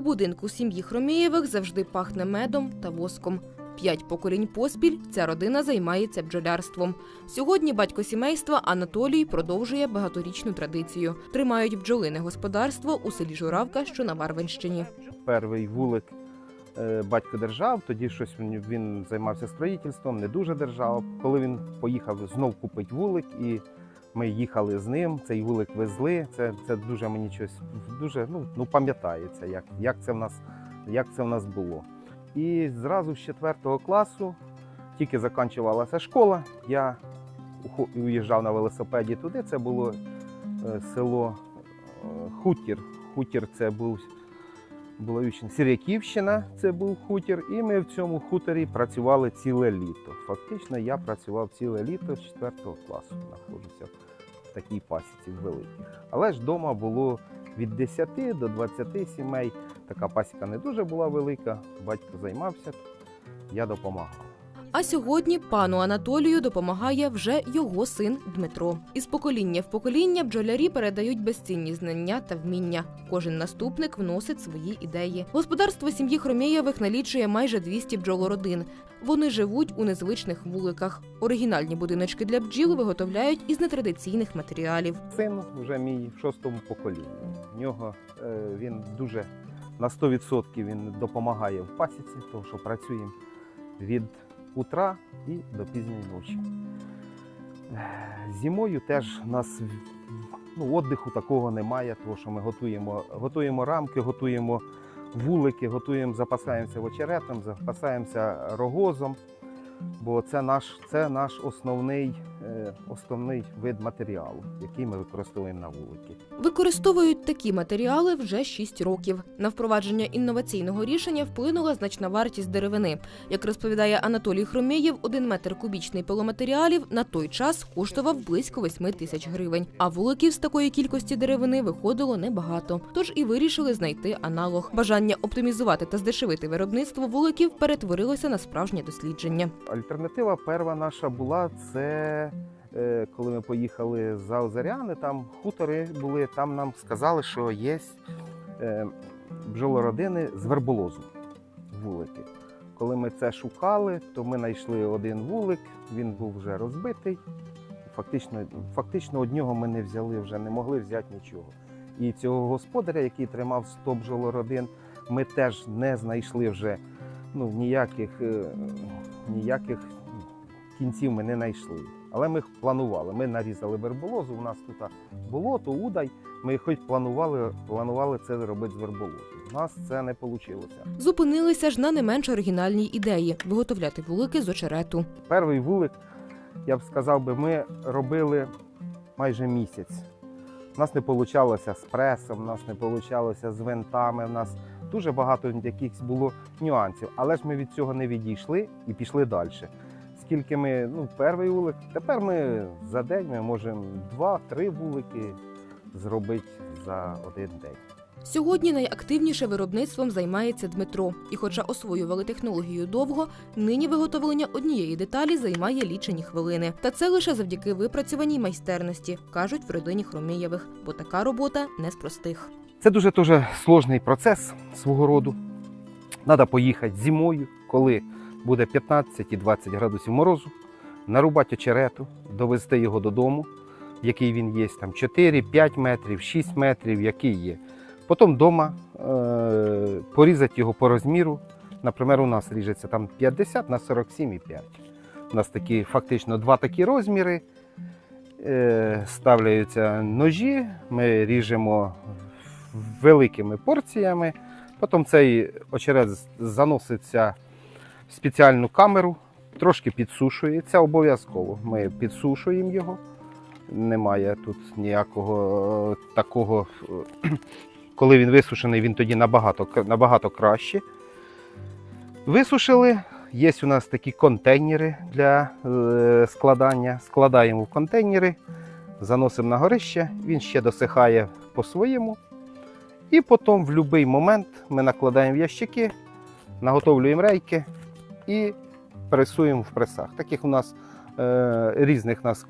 У будинку сім'ї Хромієвих завжди пахне медом та воском. П'ять поколінь поспіль ця родина займається бджолярством. Сьогодні батько сімейства Анатолій продовжує багаторічну традицію. Тримають бджолине господарство у селі Журавка, що на Варвинщині. Перший вулик е, батько держав, тоді щось він, займався строїтельством, не дуже держав. Коли він поїхав знов купити вулик, і ми їхали з ним, цей вулик везли. Це, це дуже мені щось дуже ну, ну, пам'ятається, як, як, це в нас, як це в нас було. І зразу з 4 класу, тільки закінчувалася школа, я уїжджав на велосипеді туди. Це було е, село е, Хутір. Хутір це був Булавівщина, Сіряківщина, це був хутір, і ми в цьому хуторі працювали ціле літо. Фактично, я працював ціле літо з 4 класу, знаходжуся в такій пасіці великій. Але ж вдома було від 10 до 20 сімей. Така пасіка не дуже була велика. Батько займався, я допомагав. А сьогодні пану Анатолію допомагає вже його син Дмитро. Із покоління в покоління бджолярі передають безцінні знання та вміння. Кожен наступник вносить свої ідеї. Господарство сім'ї Хромєєвих налічує майже 200 бджолородин. Вони живуть у незвичних вуликах. Оригінальні будиночки для бджіл виготовляють із нетрадиційних матеріалів. Син вже мій в шостому поколінні. В нього е, він дуже на 100% він допомагає в пасіці, тому що працюємо від утра і до пізньої ночі. Е, Зимою теж у нас ну, віддиху такого немає, тому що ми готуємо, готуємо рамки, готуємо вулики, готуємо, запасаємося очеретом, запасаємося рогозом, бо це наш, це наш основний, е, основний вид матеріалу, який ми використовуємо на вулики. Використовують такі матеріали вже 6 років. На впровадження інноваційного рішення вплинула значна вартість деревини. Як розповідає Анатолій Хромєєв, один метр кубічний пиломатеріалів на той час коштував близько 8 тисяч гривень. А вуликів з такої кількості деревини виходило небагато. Тож і вирішили знайти аналог. Бажання оптимізувати та здешевити виробництво вуликів перетворилося на справжнє дослідження. Альтернатива перша наша була це. е, Коли ми поїхали за Озеряни, там хутори були, там нам сказали, що є е, бджолородини з верболозу вулики. Коли ми це шукали, то ми знайшли один вулик, він був вже розбитий. Фактично, фактично од нього ми не взяли, вже не могли взяти нічого. І цього господаря, який тримав 100 бджолородин, ми теж не знайшли вже ну, ніяких, е, ніяких кінців ми не знайшли. Але ми планували. Ми нарізали верболозу. У нас тут болото, удай. Ми хоч планували, планували це робити з верболозу. У нас це не вийшло. Зупинилися ж на не менш оригінальній ідеї виготовляти вулики з очерету. Перший вулик, я б сказав би, ми робили майже місяць. У нас не вийшло з пресом, у нас не вийшло з винтами. У нас дуже багато якихось було нюансів. Але ж ми від цього не відійшли і пішли далі. Скільки ми, ну, перший вулик, тепер ми за день ми можемо два-три вулики зробити за один день. Сьогодні найактивніше виробництвом займається Дмитро. І хоча освоювали технологію довго, нині виготовлення однієї деталі займає лічені хвилини. Та це лише завдяки випрацьованій майстерності, кажуть в родині Хромієвих, бо така робота не з простих. Це дуже дуже сложний процес свого роду. Треба поїхати зимою, коли буде 15 і 20 градусів морозу, нарубати очерету, довезти його додому, який він є, там 4, 5 метрів, 6 метрів, який є. Потім вдома е- порізати його по розміру. Наприклад, у нас ріжеться там 50 на 47,5. У нас такі фактично два такі розміри. Е, ставляються ножі, ми ріжемо великими порціями. Потім цей очерет заноситься в спеціальну камеру, трошки підсушується обов'язково. Ми підсушуємо його. Немає тут ніякого е, такого. е, Коли він висушений, він тоді набагато, набагато краще. Висушили. Є у нас такі контейнери для е, складання. Складаємо в контейнери, заносимо на горище, він ще досихає по-своєму. І потім в будь-який момент ми накладаємо в ящики, наготовлюємо рейки і пресуємо в пресах. Таких у нас е, різних нас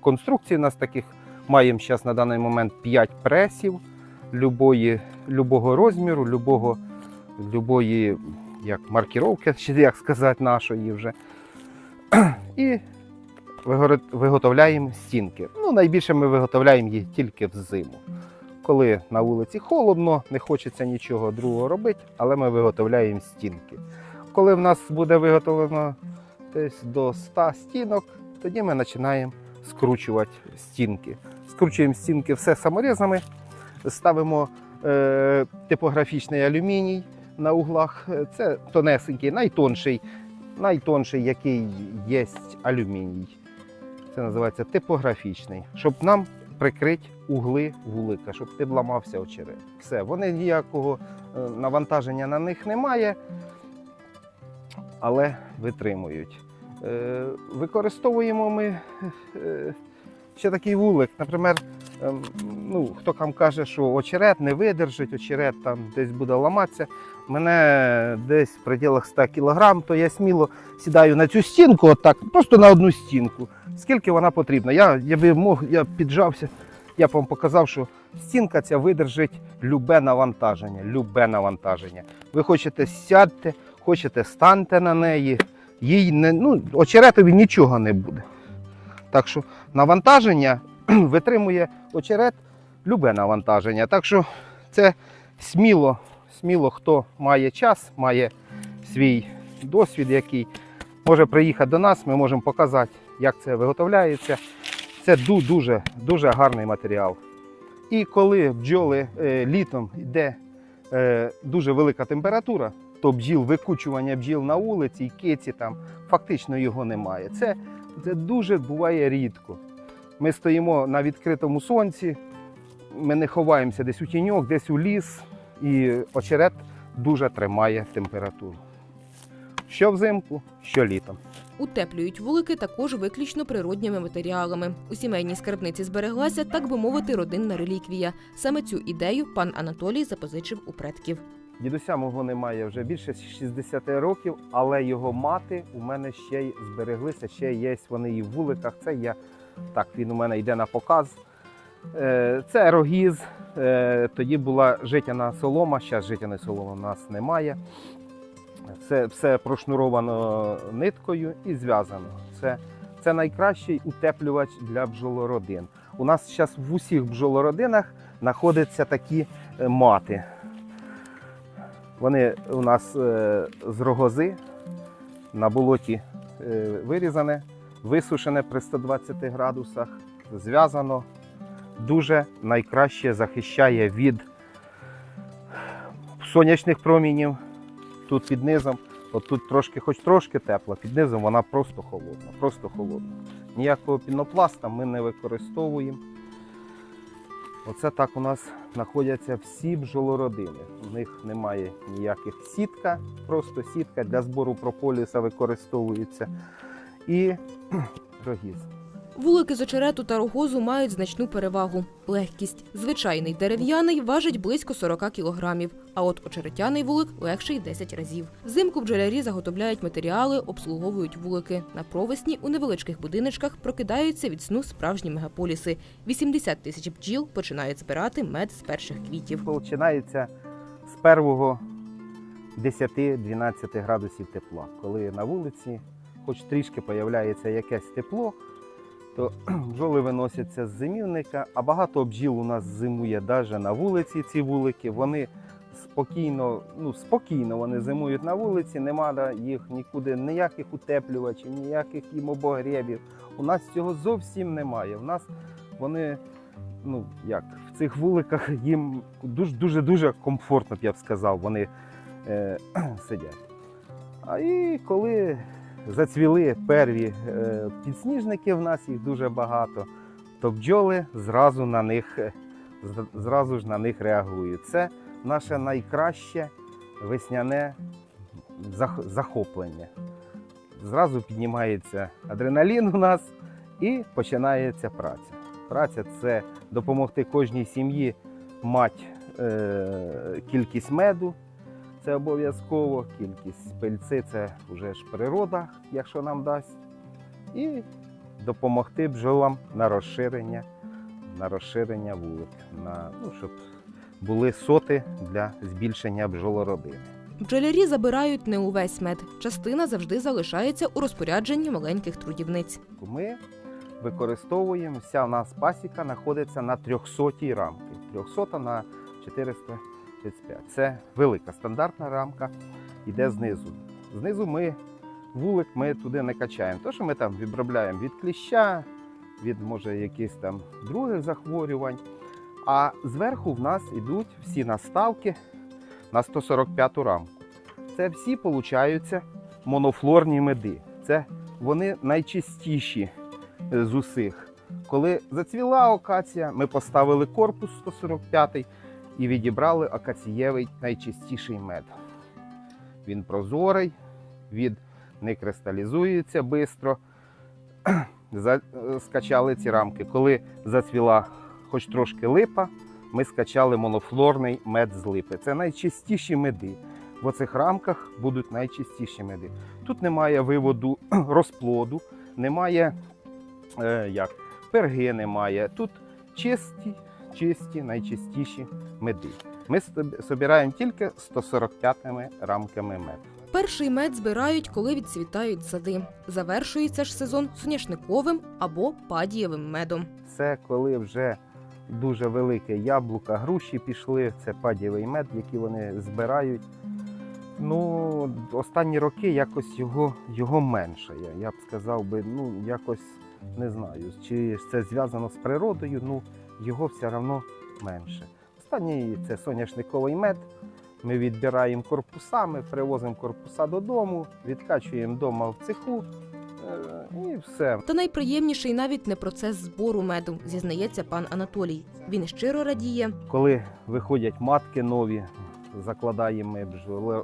конструкцій, у нас таких маємо зараз на даний момент 5 пресів. любої, любого розміру, любого, любої як маркіровки, чи як сказати, нашої вже. І виготовляємо стінки. Ну, найбільше ми виготовляємо їх тільки взиму. Коли на вулиці холодно, не хочеться нічого другого робити, але ми виготовляємо стінки. Коли в нас буде виготовлено десь до 100 стінок, тоді ми починаємо скручувати стінки. Скручуємо стінки все саморізами, ставимо е, типографічний алюміній на углах. Це тонесенький, найтонший, найтонший, який є алюміній. Це називається типографічний, щоб нам прикрити угли вулика, щоб не ламався очерет. Все, вони ніякого е, навантаження на них немає, але витримують. Е, Використовуємо ми е, ще такий вулик. Наприклад, ну, хто там каже, що очерет не видержить, очерет там десь буде ламатися. Мене десь в пределах 100 кг, то я сміло сідаю на цю стінку, отак, просто на одну стінку. Скільки вона потрібна? Я, я би мог, я піджався, я б вам показав, що стінка ця видержить любе навантаження. Любе навантаження. Ви хочете сядьте, хочете станьте на неї, їй не, ну, очеретові нічого не буде. Так що навантаження витримує очерет любе навантаження. Так що це сміло, сміло, хто має час, має свій досвід, який може приїхати до нас, ми можемо показати, як це виготовляється. Це дуже, дуже гарний матеріал. І коли бджоли е, літом йде е, дуже велика температура, то бджіл, викучування бджіл на вулиці, і киці там фактично його немає. Це, це дуже буває рідко. Ми стоїмо на відкритому сонці, ми не ховаємося десь у тіньок, десь у ліс, і очерет дуже тримає температуру. Що взимку, що літом. Утеплюють вулики також виключно природніми матеріалами. У сімейній скарбниці збереглася, так би мовити, родинна реліквія. Саме цю ідею пан Анатолій запозичив у предків. Дідуся мого немає вже більше 60 років, але його мати у мене ще й збереглися, ще є вони і в вуликах. Це я так, він у мене йде на показ. Е, Це рогіз. Е, Тоді була житяна солома, зараз житяної соломи у нас немає. Це все прошнуровано ниткою і зв'язано. Це, це найкращий утеплювач для бджолородин. У нас зараз в усіх бджолородинах знаходяться такі е, мати. Вони у нас з рогози на болоті вирізане, висушене при 120 градусах, зв'язано. Дуже найкраще захищає від сонячних промінів. Тут під низом, от тут трошки, хоч трошки тепло, під низом вона просто холодна. Просто холодна. Ніякого пінопласта ми не використовуємо. Оце так у нас знаходяться всі бджолородини. У них немає ніяких сітка, просто сітка для збору прополіса використовується. І рогіз. Вулики з очерету та рогозу мають значну перевагу легкість. Звичайний дерев'яний важить близько 40 кілограмів, а от очеретяний вулик легший 10 разів. Взимку бджолярі заготовляють матеріали, обслуговують вулики. На провесні у невеличких будиночках прокидаються від сну справжні мегаполіси. 80 тисяч бджіл починають збирати мед з перших квітів. Починається з первого 10-12 градусів тепла. Коли на вулиці хоч трішки з'являється якесь тепло, то бджоли виносяться з зимівника, а багато бджіл у нас зимує навіть на вулиці. Ці вулики вони спокійно, ну спокійно вони зимують на вулиці, нема їх нікуди, ніяких утеплювачів, ніяких їм обогрєбів. У нас цього зовсім немає. У нас вони, ну як, в цих вуликах їм дуже дуже дуже комфортно, б я б сказав, вони е, сидять. А і коли зацвіли перві е, підсніжники, в нас їх дуже багато, то бджоли зразу на них, е, зразу ж на них реагують. Це наше найкраще весняне захоплення. Зразу піднімається адреналін у нас і починається праця. Праця це допомогти кожній сім'ї мати е, кількість меду, це обов'язково, кількість пильци це вже ж природа, якщо нам дасть. І допомогти бджолам на розширення, на розширення вулик, на, ну, щоб були соти для збільшення бджолородини. Бджолярі забирають не увесь мед. Частина завжди залишається у розпорядженні маленьких трудівниць. Ми використовуємо, вся в нас пасіка знаходиться на 300 рамки. 300 на 435. Це велика стандартна рамка, йде знизу. Знизу ми вулик ми туди не качаємо. То, що ми там відробляємо від кліща, від може якихось там других захворювань. А зверху в нас йдуть всі наставки на 145 рамку. Це всі получаються монофлорні меди. Це вони найчистіші е, з усіх. Коли зацвіла акація, ми поставили корпус 145 і відібрали акацієвий найчистіший мед. Він прозорий, він не кристалізується швидко. Е, Скачали ці рамки. Коли зацвіла хоч трошки липа, ми скачали монофлорний мед з липи. Це найчистіші меди. В оцих рамках будуть найчистіші меди. Тут немає виводу розплоду, немає е, як, перги немає. Тут чисті, чисті, найчистіші меди. Ми соб- собираємо тільки 145 рамками мед. Перший мед збирають, коли відцвітають сади. Завершується ж сезон соняшниковим або падієвим медом. Це коли вже дуже велике яблука, груші пішли, це падєвий мед, який вони збирають. Ну, останні роки якось його, його менше. Я, я б сказав би, ну, якось не знаю, чи це зв'язано з природою, ну його все одно менше. Останній це соняшниковий мед. Ми відбираємо корпусами, привозимо корпуса додому, відкачуємо вдома в цеху е, і все. Та найприємніший навіть не процес збору меду, зізнається пан Анатолій. Він щиро радіє, Коли виходять матки нові, закладаємо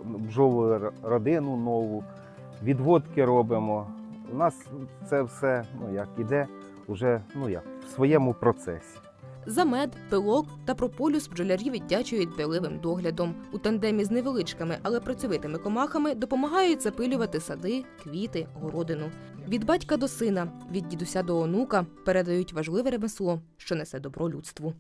бджолу родину нову, відводки робимо. У нас це все ну, як іде уже ну, як, в своєму процесі. За мед, пилок та прополюс бджолярі віддячують дбайливим доглядом. У тандемі з невеличкими, але працьовитими комахами допомагають запилювати сади, квіти, городину. Від батька до сина, від дідуся до онука передають важливе ремесло, що несе добро людству.